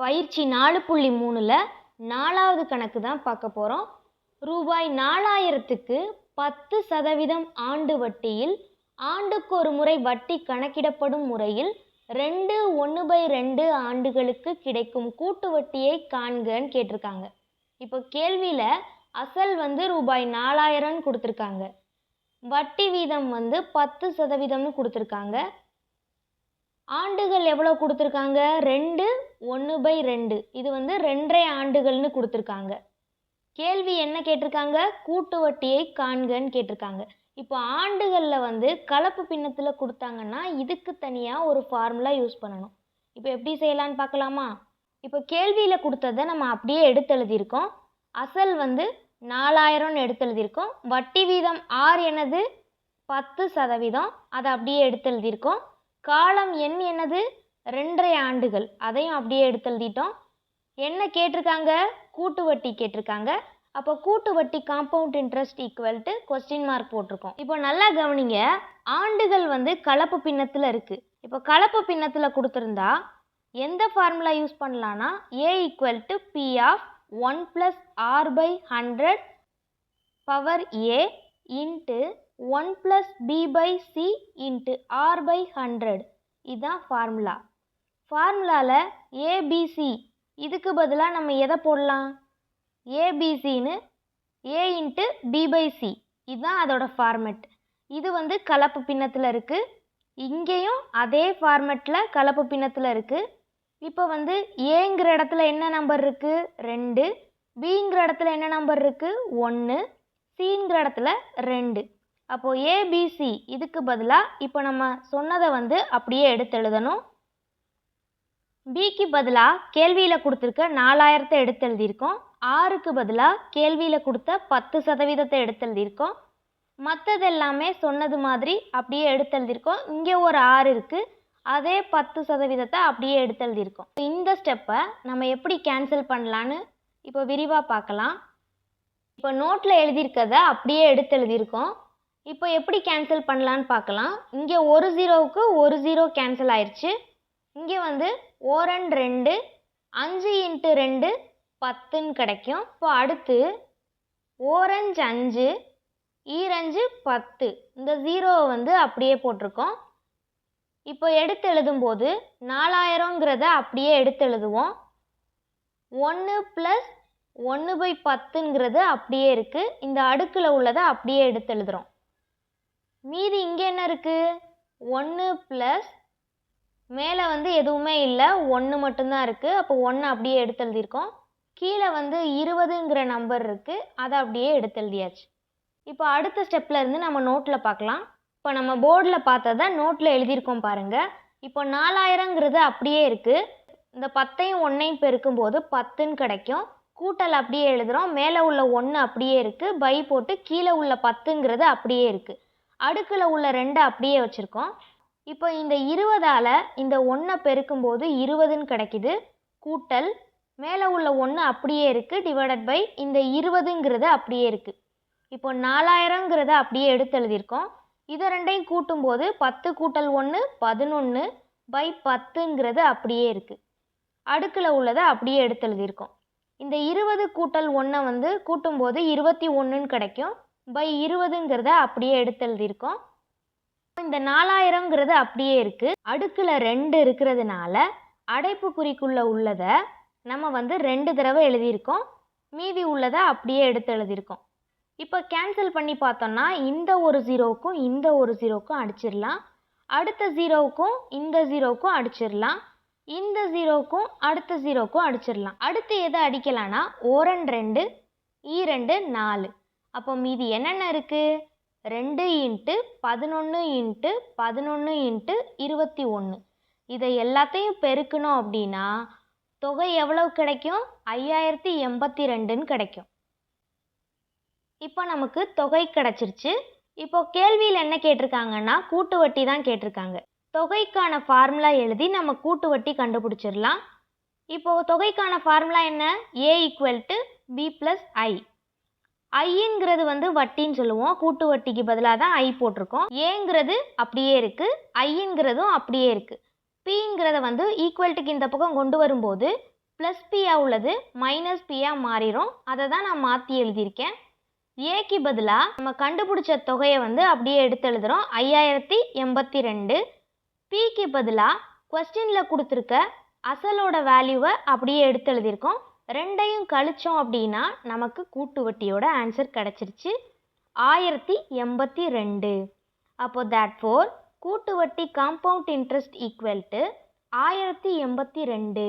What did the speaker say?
பயிற்சி நாலு புள்ளி மூணில் நாலாவது கணக்கு தான் பார்க்க போகிறோம் ரூபாய் நாலாயிரத்துக்கு பத்து சதவீதம் ஆண்டு வட்டியில் ஆண்டுக்கு ஒரு முறை வட்டி கணக்கிடப்படும் முறையில் ரெண்டு ஒன்று பை ரெண்டு ஆண்டுகளுக்கு கிடைக்கும் கூட்டு வட்டியை காண்கன்னு கேட்டிருக்காங்க. இப்போ கேள்வியில் அசல் வந்து ரூபாய் நாலாயிரம்னு கொடுத்துருக்காங்க. வட்டி வீதம் வந்து பத்து சதவீதம்னு கொடுத்துருக்காங்க. ஆண்டுகள் எவ்வளோ கொடுத்துருக்காங்க? ரெண்டு ஒன்று பை ரெண்டு. இது வந்து ரெண்டரை ஆண்டுகள்னு கொடுத்துருக்காங்க. கேள்வி என்ன கேட்டிருக்காங்க? கூட்டு வட்டியை காண்கன்னு கேட்டிருக்காங்க. இப்போ ஆண்டுகளில் வந்து கலப்பு பின்னத்தில் கொடுத்தாங்கன்னா இதுக்கு தனியாக ஒரு ஃபார்முலா யூஸ் பண்ணணும். இப்போ எப்படி செய்யலான்னு பார்க்கலாமா? இப்போ கேள்வியில் கொடுத்ததை நம்ம அப்படியே எடுத்து எழுதியிருக்கோம். அசல் வந்து நாலாயிரம்னு எடுத்து எழுதியிருக்கோம். வட்டி வீதம் ஆர் எனது பத்து சதவீதம். அதை அப்படியே எடுத்து எழுதியிருக்கோம். காலம் எண் என்னது? ரெண்டரை ஆண்டுகள். அதையும் அப்படியே எடுத்து எழுதிட்டோம் என்ன கேட்டிருக்காங்க? கூட்டு வட்டி கேட்டிருக்காங்க. அப்போ கூட்டு வட்டி compound interest equal to question mark போட்டிருக்கோம். இப்போ நல்லா கவனிங்க. ஆண்டுகள் வந்து கலப்பு பின்னத்தில் இருக்குது இப்போ கலப்பு பின்னத்தில் கொடுத்துருந்தா எந்த ஃபார்முலா யூஸ் பண்ணலான்னா A equal to P of one plus R by hundred power A into one plus B by C into R by hundred இதுதான் ஃபார்முலா ஃபார்முலாவில் ஏபிசி இதுக்கு பதிலாக நம்ம எதை போடலாம்? ஏபிசின்னு A into B by C இதுதான் அதோட ஃபார்மெட் இது வந்து கலப்பு பின்னத்தில் இருக்குது இங்கேயும் அதே ஃபார்மெட்டில் கலப்பு பின்னத்தில் இருக்குது இப்போ வந்து ஏங்கிற இடத்துல என்ன நம்பர் இருக்குது ரெண்டு. பிங்கிற இடத்துல என்ன நம்பர் இருக்குது ஒன்று சிங்கிற இடத்துல ரெண்டு. அப்போது ஏபிசி இதுக்கு பதிலாக இப்போ நம்ம சொன்னதை வந்து அப்படியே எடுத்து எழுதணும். பிக்கு பதிலாக கேள்வியில் கொடுத்துருக்க நாலாயிரத்தை எடுத்து எழுதியிருக்கோம். ஆறுக்கு பதிலாக கேள்வியில் கொடுத்த பத்து சதவீதத்தை எடுத்து எழுதியிருக்கோம். மற்றது எல்லாமே சொன்னது மாதிரி அப்படியே எடுத்து எழுதியிருக்கோம். இங்கே ஒரு ஆறு இருக்குது அதே பத்து சதவீதத்தை அப்படியே எடுத்து எழுதியிருக்கோம். இந்த ஸ்டெப்பை நம்ம எப்படி கேன்சல் பண்ணலான்னு இப்போ விரிவாக பார்க்கலாம். இப்போ நோட்டில் எழுதியிருக்கத அப்படியே எடுத்து எழுதியிருக்கோம். இப்போ எப்படி கேன்சல் பண்ணலான்னு பார்க்கலாம். இங்கே ஒரு ஜீரோவுக்கு ஒரு ஜீரோ கேன்சல் ஆயிடுச்சு இங்கே வந்து ஓரன் ரெண்டு அஞ்சு இன்ட்டு ரெண்டு பத்துன்னு கிடைக்கும். இப்போ அடுத்து ஓரஞ்சு அஞ்சு e ஈரஞ்சு பத்து. இந்த ஜீரோவை வந்து அப்படியே போட்டிருக்கோம். இப்போ எடுத்து எழுதும்போது நாலாயிரங்கிறத அப்படியே எடுத்து எழுதுவோம். ஒன்று ப்ளஸ் ஒன்று பை பத்துங்கிறது அப்படியே இருக்குது இந்த அடுக்கில் உள்ளதை அப்படியே எடுத்து எழுதுகிறோம் மீதி இங்கே என்ன இருக்குது ஒன்று ப்ளஸ் மேலே வந்து எதுவுமே இல்லை. ஒன்று மட்டும்தான் இருக்குது அப்போ ஒன்று அப்படியே எடுத்து எழுதியிருக்கோம். கீழே வந்து இருபதுங்கிற நம்பர் இருக்குது அதை அப்படியே எடுத்து எழுதியாச்சு. இப்போ அடுத்த ஸ்டெப்பில் இருந்து நம்ம நோட்டில் பார்க்கலாம். இப்போ நம்ம போர்டில் பார்த்ததை நோட்டில் எழுதியிருக்கோம் பாருங்கள் இப்போ நாலாயிரங்கிறது அப்படியே இருக்குது இந்த பத்தையும் ஒன்றையும் பெருக்கும்போது பத்துன்னு கிடைக்கும். கூட்டல் அப்படியே எழுதுகிறோம் மேலே உள்ள ஒன்று அப்படியே இருக்குது பை போட்டு கீழே உள்ள பத்துங்கிறது அப்படியே இருக்குது அடுக்கில் உள்ள ரெண்டை அப்படியே வச்சுருக்கோம். இப்போ இந்த இருபதால் இந்த ஒன்றை பெருக்கும்போது இருபதுன்னு கிடைக்கிது. கூட்டல் மேலே உள்ள ஒன்று அப்படியே இருக்குது டிவைடட் பை இந்த இருபதுங்கிறது அப்படியே இருக்குது இப்போ நாலாயிரங்கிறத அப்படியே எடுத்து எழுதியிருக்கோம். இதை ரெண்டையும் கூட்டும்போது பத்து கூட்டல் ஒன்று பதினொன்று பை பத்துங்கிறது அப்படியே இருக்குது அடுக்கில் உள்ளதை அப்படியே எடுத்து எழுதியிருக்கோம். இந்த இருபது கூட்டல் ஒன்றை வந்து கூட்டும்போது இருபத்தி ஒன்றுன்னு கிடைக்கும். பை இருபதுங்கிறத அப்படியே எடுத்து எழுதியிருக்கோம் இந்த நாலாயிரங்கிறது அப்படியே இருக்குது அடுக்கில் ரெண்டு இருக்கிறதுனால அடைப்புக்குறிக்குள்ளே உள்ளதை நம்ம வந்து ரெண்டு தடவை எழுதியிருக்கோம். மீதி உள்ளதை அப்படியே எடுத்து எழுதியிருக்கோம். இப்போ கேன்சல் பண்ணி பார்த்தோம்னா இந்த ஒரு ஜீரோவுக்கும் இந்த ஒரு ஜீரோவுக்கும் அடிச்சிடலாம். அடுத்த ஜீரோவுக்கும் இந்த ஜீரோவுக்கும் அடிச்சிடலாம். இந்த ஜீரோவுக்கும் அடுத்த ஜீரோவுக்கும் அடிச்சிடலாம். அடுத்து எதை அடிக்கலான்னா ஓரன் ரெண்டு ஈ e ரெண்டு நாலு. அப்போ மீதி என்னென்ன இருக்குது ரெண்டு இன்ட்டு பதினொன்று இன்ட்டு பதினொன்று இன்ட்டு இருபத்தி ஒன்று இதை எல்லாத்தையும் பெருக்கணும் அப்படின்னா தொகை எவ்வளவு கிடைக்கும்? ஐயாயிரத்தி எண்பத்தி ரெண்டுன்னு கிடைக்கும். இப்போ நமக்கு தொகை கிடச்சிருச்சு. இப்போ கேள்வியில் என்ன கேட்டிருக்காங்கன்னா கூட்டு வட்டி தான் கேட்டிருக்காங்க. தொகைக்கான ஃபார்முலா எழுதி நம்ம கூட்டு வட்டி கண்டுபிடிச்சிடலாம். இப்போது தொகைக்கான ஃபார்முலா என்ன? A equal to P plus I ஐங்கிறது வந்து வட்டின்னு சொல்லுவோம். கூட்டு வட்டிக்கு பதிலாக தான் ஐ போட்டிருக்கோம். ஏங்கிறது அப்படியே இருக்குது ஐங்கிறதும் அப்படியே இருக்குது பிங்கிறத வந்து ஈக்குவல்ட்டுக்கு இந்த பக்கம் கொண்டு வரும்போது ப்ளஸ் பியாக உள்ளது மைனஸ் பியாக மாறிடும் அதை தான் நான் மாற்றி எழுதியிருக்கேன். ஏக்கு பதிலாக நம்ம கண்டுபிடிச்ச தொகையை வந்து அப்படியே எடுத்து எழுதுகிறோம் ஐயாயிரத்தி எண்பத்தி ரெண்டு. பிக்கு பதிலாக கொஸ்டினில் கொடுத்துருக்க அசலோட வேல்யூவை அப்படியே எடுத்து எழுதியிருக்கோம். ரெண்டையும் கழிச்சோம் அப்படின்னா நமக்கு கூட்டு வட்டியோட ஆன்சர் கிடச்சிருச்சு. ஆயிரத்தி எண்பத்தி ரெண்டு. அப்போ தேட் ஃபோர் கூட்டு வட்டி காம்பவுண்ட் இன்ட்ரெஸ்ட் ஈக்குவல் டு ஆயிரத்தி எண்பத்தி ரெண்டு.